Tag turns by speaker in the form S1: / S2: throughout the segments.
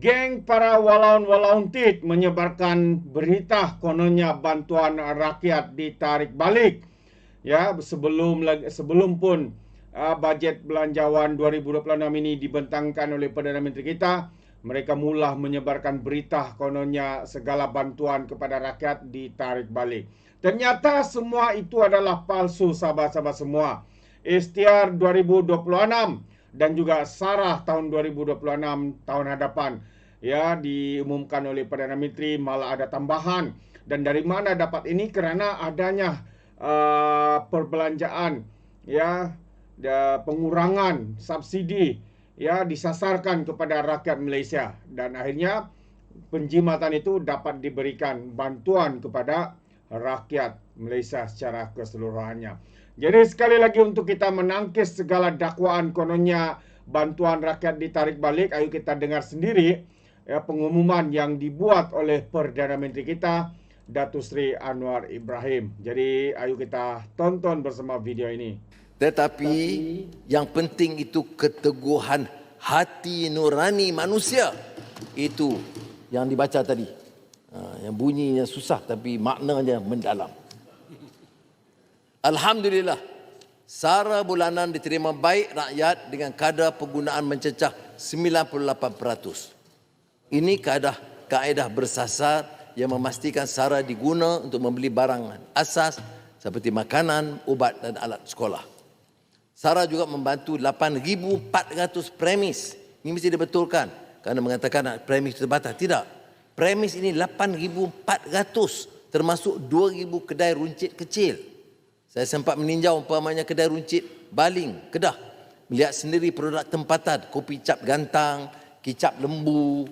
S1: Geng para walaun-walaun tit menyebarkan berita kononnya bantuan rakyat ditarik balik. Ya, sebelum sebelum pun uh, bajet belanjawan 2026 ini dibentangkan oleh Perdana Menteri kita, mereka mula menyebarkan berita kononnya segala bantuan kepada rakyat ditarik balik. Ternyata semua itu adalah palsu sahabat-sahabat semua. Istiar 2026 dan juga Sarah tahun 2026 tahun hadapan ya diumumkan oleh Perdana Menteri malah ada tambahan. Dan dari mana dapat ini? Kerana adanya uh, perbelanjaan ya pengurangan subsidi ya disasarkan kepada rakyat Malaysia. Dan akhirnya penjimatan itu dapat diberikan bantuan kepada rakyat Malaysia secara keseluruhannya. Jadi sekali lagi untuk kita menangkis segala dakwaan kononnya bantuan rakyat ditarik balik, ayo kita dengar sendiri ya, pengumuman yang dibuat oleh Perdana Menteri kita, Datuk Seri Anwar Ibrahim. Jadi ayo kita tonton bersama video ini.
S2: Tetapi yang penting itu keteguhan hati nurani manusia. Itu yang dibaca tadi. Ha, yang bunyinya susah tapi maknanya mendalam. Alhamdulillah, sara bulanan diterima baik rakyat dengan kadar penggunaan mencecah 98%. Ini kaedah, kaedah bersasar yang memastikan sara diguna untuk membeli barang asas seperti makanan, ubat dan alat sekolah. Sara juga membantu 8,400 premis. Ini mesti dibetulkan kerana mengatakan premis terbatas. Tidak. Premis ini 8,400 termasuk 2,000 kedai runcit kecil. Saya sempat meninjau umpamanya kedai runcit Baling, Kedah. Melihat sendiri produk tempatan, kopi cap gantang, kicap lembu,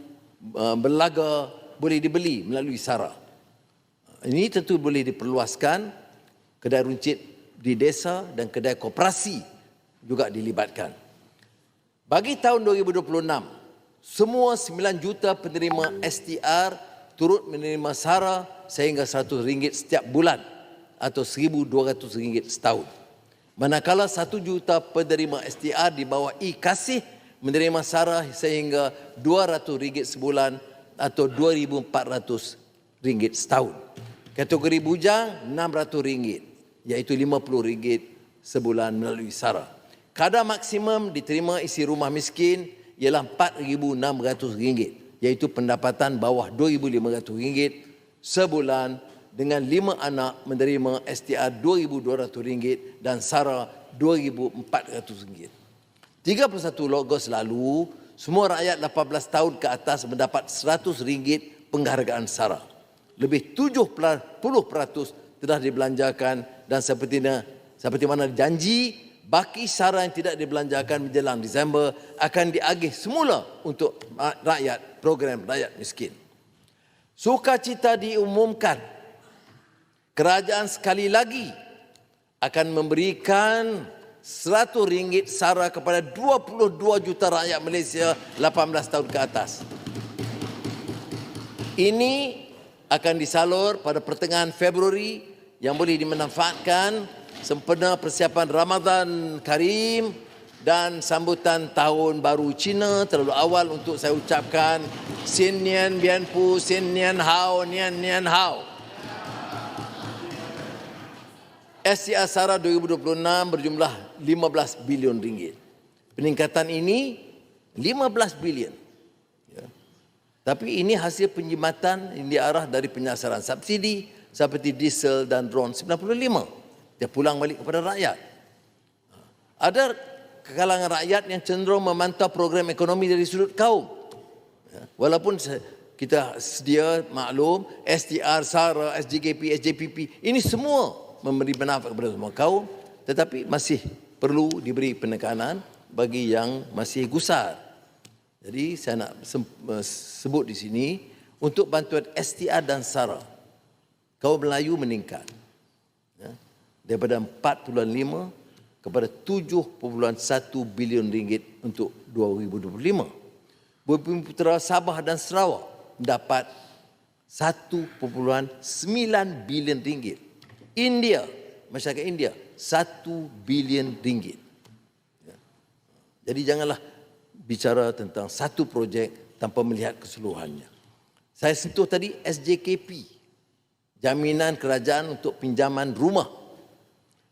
S2: belaga, boleh dibeli melalui SARA. Ini tentu boleh diperluaskan kedai runcit di desa dan kedai koperasi juga dilibatkan. Bagi tahun 2026, semua 9 juta penerima STR turut menerima SARA sehingga RM100 setiap bulan atau RM1,200 setahun. Manakala satu juta penerima STR di bawah E-Kasih menerima sarah sehingga RM200 sebulan atau RM2,400 setahun. Kategori bujang RM600 iaitu RM50 sebulan melalui sarah. Kadar maksimum diterima isi rumah miskin ialah RM4,600 iaitu pendapatan bawah RM2,500 sebulan dengan lima anak menerima STR RM2,200 dan SARA RM2,400. 31 Ogos lalu, semua rakyat 18 tahun ke atas mendapat RM100 penghargaan SARA. Lebih 70% telah dibelanjakan dan seperti seperti mana janji, baki SARA yang tidak dibelanjakan menjelang Disember akan diagih semula untuk rakyat, program rakyat miskin. Sukacita diumumkan kerajaan sekali lagi akan memberikan seratus ringgit sara kepada 22 juta rakyat Malaysia 18 tahun ke atas. Ini akan disalur pada pertengahan Februari yang boleh dimanfaatkan sempena persiapan Ramadan Karim dan sambutan tahun baru Cina terlalu awal untuk saya ucapkan Sin Nian Bian Pu Sin Nian Hao Nian Nian Hao. SCR SARA 2026 berjumlah 15 bilion ringgit. Peningkatan ini 15 bilion. Ya. Tapi ini hasil penjimatan yang diarah dari penyasaran subsidi seperti diesel dan drone 95. Dia pulang balik kepada rakyat. Ada kalangan rakyat yang cenderung memantau program ekonomi dari sudut kaum. Ya. Walaupun kita sedia maklum STR, SARA, SJKP, SJPP ini semua memberi manfaat kepada semua kaum tetapi masih perlu diberi penekanan bagi yang masih gusar. Jadi saya nak sebut di sini untuk bantuan STR dan SARA kaum Melayu meningkat ya, daripada 4.5 kepada 7.1 bilion ringgit untuk 2025. Bumi Putera Sabah dan Sarawak mendapat 1.9 bilion ringgit India, masyarakat India, satu bilion ringgit. Ya. Jadi janganlah bicara tentang satu projek tanpa melihat keseluruhannya. Saya sentuh tadi SJKP, jaminan kerajaan untuk pinjaman rumah.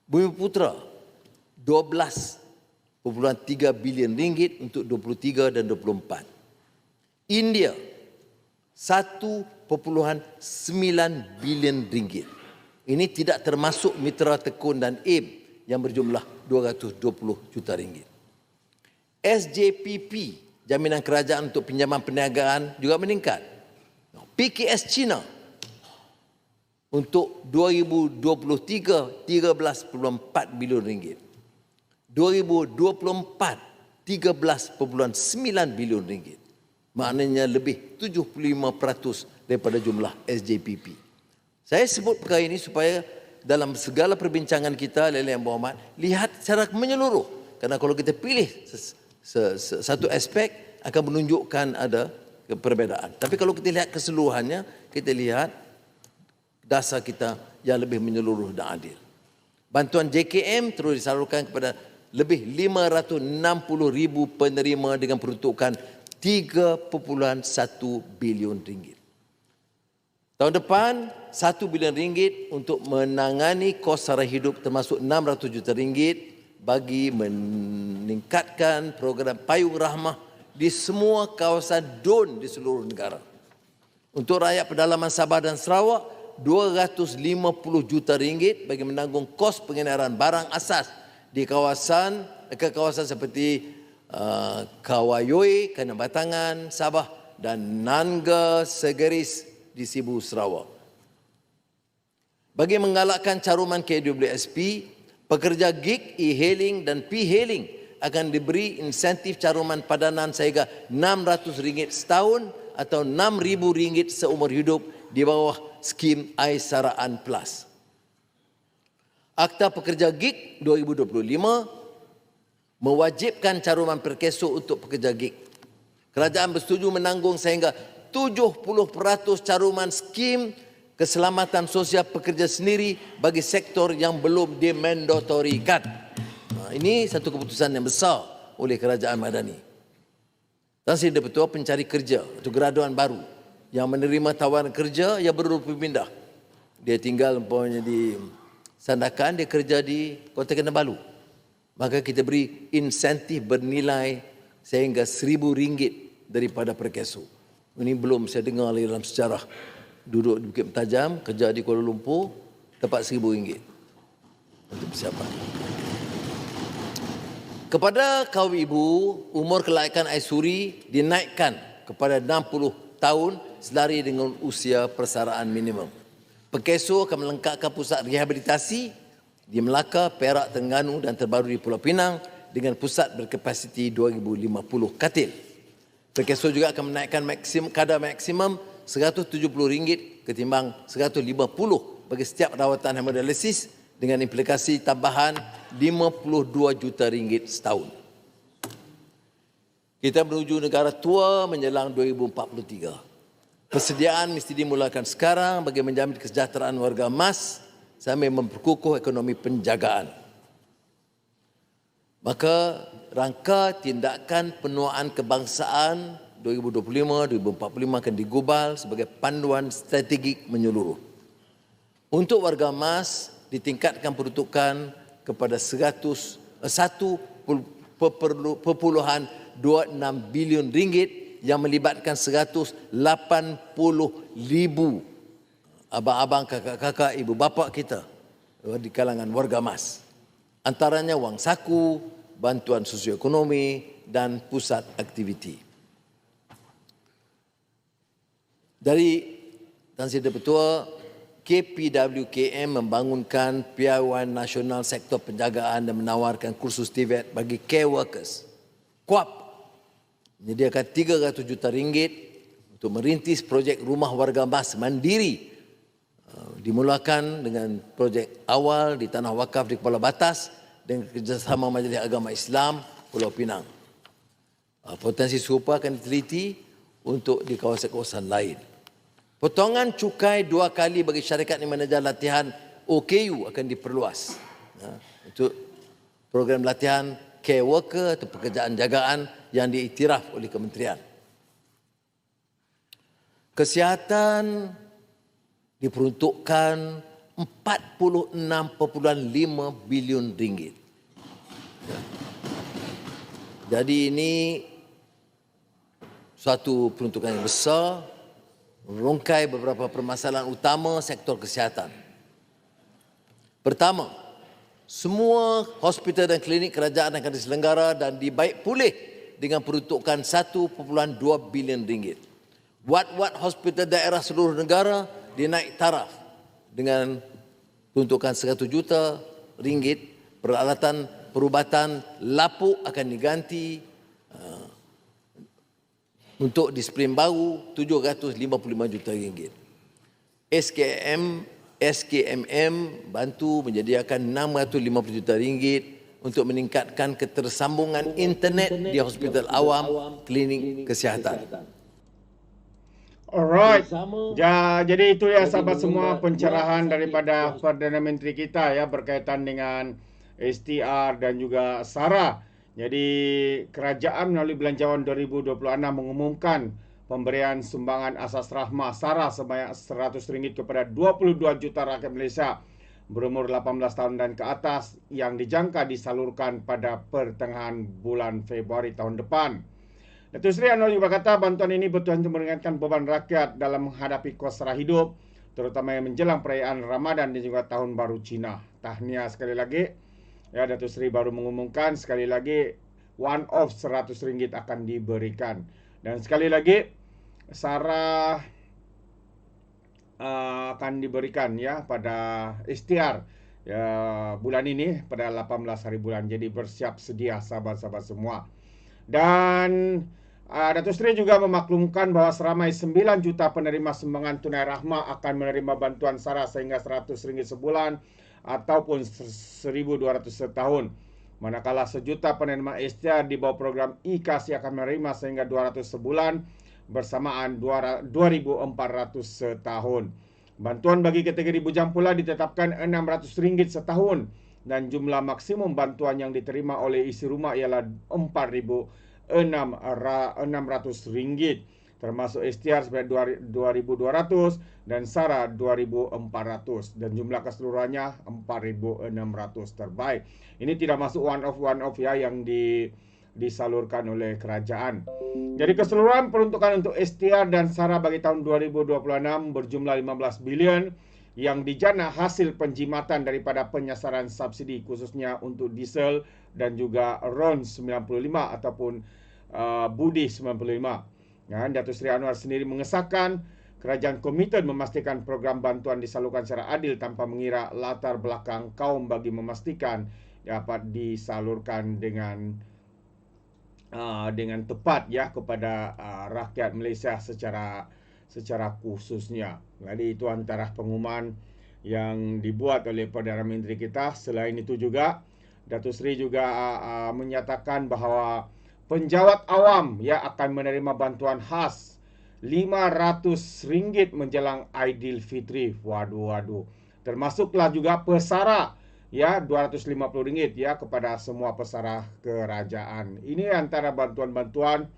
S2: Bumi Putra 12.3 bilion ringgit untuk 23 dan 24. India 1.9 bilion ringgit. Ini tidak termasuk mitra tekun dan AIM yang berjumlah 220 juta ringgit. SJPP, jaminan kerajaan untuk pinjaman perniagaan juga meningkat. PKS China untuk 2023 13.4 bilion ringgit. 2024 13.9 bilion ringgit. Maknanya lebih 75% daripada jumlah SJPP. Saya sebut perkara ini supaya dalam segala perbincangan kita, Lele yang berhormat, lihat secara menyeluruh. Karena kalau kita pilih satu aspek, akan menunjukkan ada perbezaan. Tapi kalau kita lihat keseluruhannya, kita lihat dasar kita yang lebih menyeluruh dan adil. Bantuan JKM terus disalurkan kepada lebih 560 ribu penerima dengan peruntukan 3.1 bilion ringgit. Tahun depan, 1 bilion ringgit untuk menangani kos sara hidup termasuk 600 juta ringgit bagi meningkatkan program payung rahmah di semua kawasan DUN di seluruh negara. Untuk rakyat pedalaman Sabah dan Sarawak, 250 juta ringgit bagi menanggung kos pengenaran barang asas di kawasan ke kawasan seperti uh, Kawayoi, Kenabatangan, Sabah dan Nanga Segeris di Sibu Sarawak. Bagi menggalakkan caruman KWSP, pekerja gig, e-hailing dan p-hailing akan diberi insentif caruman padanan sehingga RM600 setahun atau RM6,000 seumur hidup di bawah skim Aisaraan Plus. Akta Pekerja Gig 2025 mewajibkan caruman perkeso untuk pekerja gig. Kerajaan bersetuju menanggung sehingga 70% caruman skim keselamatan sosial pekerja sendiri bagi sektor yang belum dimandatorikan. Ini satu keputusan yang besar oleh kerajaan Madani. Dan saya betul pencari kerja atau graduan baru yang menerima tawaran kerja yang baru pindah. Dia tinggal umpamanya di Sandakan, dia kerja di Kota Kinabalu. Maka kita beri insentif bernilai sehingga seribu ringgit daripada perkeso. Ini belum saya dengar lagi dalam sejarah. Duduk di Bukit Mentajam, kerja di Kuala Lumpur, dapat seribu ringgit. Untuk persiapan. Kepada kaum ibu, umur kelayakan Aisuri dinaikkan kepada 60 tahun selari dengan usia persaraan minimum. Pekeso akan melengkapkan pusat rehabilitasi di Melaka, Perak, Terengganu dan terbaru di Pulau Pinang dengan pusat berkapasiti 2050 katil. Perkeso juga akan menaikkan maksim, kadar maksimum RM170 ketimbang RM150 bagi setiap rawatan hemodialisis dengan implikasi tambahan RM52 juta ringgit setahun. Kita menuju negara tua menjelang 2043. Persediaan mesti dimulakan sekarang bagi menjamin kesejahteraan warga emas sambil memperkukuh ekonomi penjagaan. Maka rangka tindakan penuaan kebangsaan 2025-2045 akan digubal sebagai panduan strategik menyeluruh. Untuk warga emas ditingkatkan peruntukan kepada 100 1.26 bilion ringgit yang melibatkan 180 ribu abang-abang, kakak-kakak, ibu bapa kita di kalangan warga emas. Antaranya wang saku, bantuan sosioekonomi dan pusat aktiviti. Dari Tan Sri Ketua, KPWKM membangunkan piawaian nasional sektor penjagaan dan menawarkan kursus TVET bagi care workers. KUAP menyediakan 300 juta ringgit untuk merintis projek rumah warga emas mandiri uh, dimulakan dengan projek awal di Tanah Wakaf di Kepala Batas dengan kerjasama Majlis Agama Islam Pulau Pinang. Ah, potensi serupa akan diteliti untuk di kawasan-kawasan lain. Potongan cukai dua kali bagi syarikat yang menejar latihan OKU akan diperluas. Ah, untuk program latihan care worker atau pekerjaan jagaan yang diiktiraf oleh kementerian. Kesihatan diperuntukkan 46.5 bilion ringgit. Jadi ini suatu peruntukan yang besar merungkai beberapa permasalahan utama sektor kesihatan. Pertama, semua hospital dan klinik kerajaan akan diselenggara dan dibaik pulih dengan peruntukan 1.2 bilion ringgit. Wat-wat hospital daerah seluruh negara dinaik taraf dengan peruntukan 100 juta ringgit peralatan perubatan lapuk akan diganti uh, untuk disiplin baru 755 juta ringgit. SKM SKMM bantu menyediakan 650 juta ringgit untuk meningkatkan ketersambungan internet di hospital awam, klinik kesihatan.
S1: Alright. Ja, jadi itu ya sahabat semua pencerahan daripada Perdana Menteri kita ya berkaitan dengan STR dan juga SARA. Jadi kerajaan melalui belanjawan 2026 mengumumkan pemberian sumbangan asas rahmah SARA sebanyak RM100 kepada 22 juta rakyat Malaysia berumur 18 tahun dan ke atas yang dijangka disalurkan pada pertengahan bulan Februari tahun depan. Datuk Seri Anwar juga kata bantuan ini betul untuk meringankan beban rakyat dalam menghadapi kos sara hidup terutama yang menjelang perayaan Ramadan dan juga Tahun Baru Cina. Tahniah sekali lagi. Ya, Datuk Seri baru mengumumkan sekali lagi one off RM100 akan diberikan. Dan sekali lagi Sarah uh, akan diberikan ya pada istiar ya bulan ini pada 18 hari bulan. Jadi bersiap sedia sahabat-sahabat semua. Dan uh, Datuk Seri juga memaklumkan bahawa seramai 9 juta penerima sumbangan tunai rahmah akan menerima bantuan SARA sehingga RM100 sebulan ataupun 1,200 setahun. Manakala sejuta penerima STR di bawah program IKASI akan menerima sehingga 200 sebulan bersamaan 2,400 setahun. Bantuan bagi kategori bujang pula ditetapkan RM600 setahun dan jumlah maksimum bantuan yang diterima oleh isi rumah ialah RM4,600 termasuk STR sebanyak 2,200 dan SARA 2,400 dan jumlah keseluruhannya 4,600 terbaik. Ini tidak masuk one of one of ya yang di disalurkan oleh kerajaan. Jadi keseluruhan peruntukan untuk STR dan SARA bagi tahun 2026 berjumlah 15 bilion yang dijana hasil penjimatan daripada penyasaran subsidi khususnya untuk diesel dan juga RON 95 ataupun uh, Budi 95. Ya, Datuk Seri Anwar sendiri mengesahkan kerajaan komited memastikan program bantuan disalurkan secara adil tanpa mengira latar belakang kaum bagi memastikan dapat disalurkan dengan uh, dengan tepat ya kepada uh, rakyat Malaysia secara secara khususnya. Jadi itu antara pengumuman yang dibuat oleh Perdana Menteri kita. Selain itu juga Datuk Seri juga uh, menyatakan bahawa penjawat awam ya akan menerima bantuan khas RM500 menjelang Aidilfitri. Waduh waduh. Termasuklah juga pesara ya RM250 ya kepada semua pesara kerajaan. Ini antara bantuan-bantuan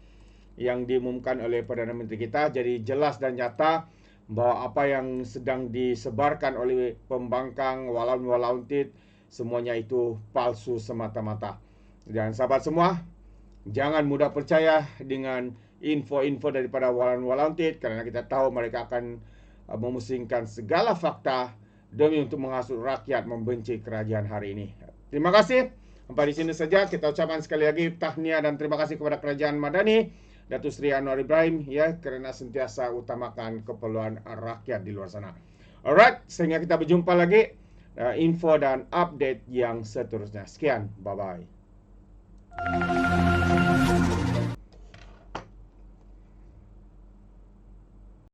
S1: yang diumumkan oleh Perdana Menteri kita jadi jelas dan nyata bahawa apa yang sedang disebarkan oleh pembangkang walaun-walaun tit semuanya itu palsu semata-mata. Dan sahabat semua, jangan mudah percaya dengan info-info daripada walan-walan tit kerana kita tahu mereka akan uh, memusingkan segala fakta demi untuk menghasut rakyat membenci kerajaan hari ini. Terima kasih. Sampai di sini saja kita ucapkan sekali lagi tahniah dan terima kasih kepada kerajaan Madani Datuk Seri Anwar Ibrahim ya kerana sentiasa utamakan keperluan rakyat di luar sana. Alright, sehingga kita berjumpa lagi uh, info dan update yang seterusnya. Sekian, bye bye.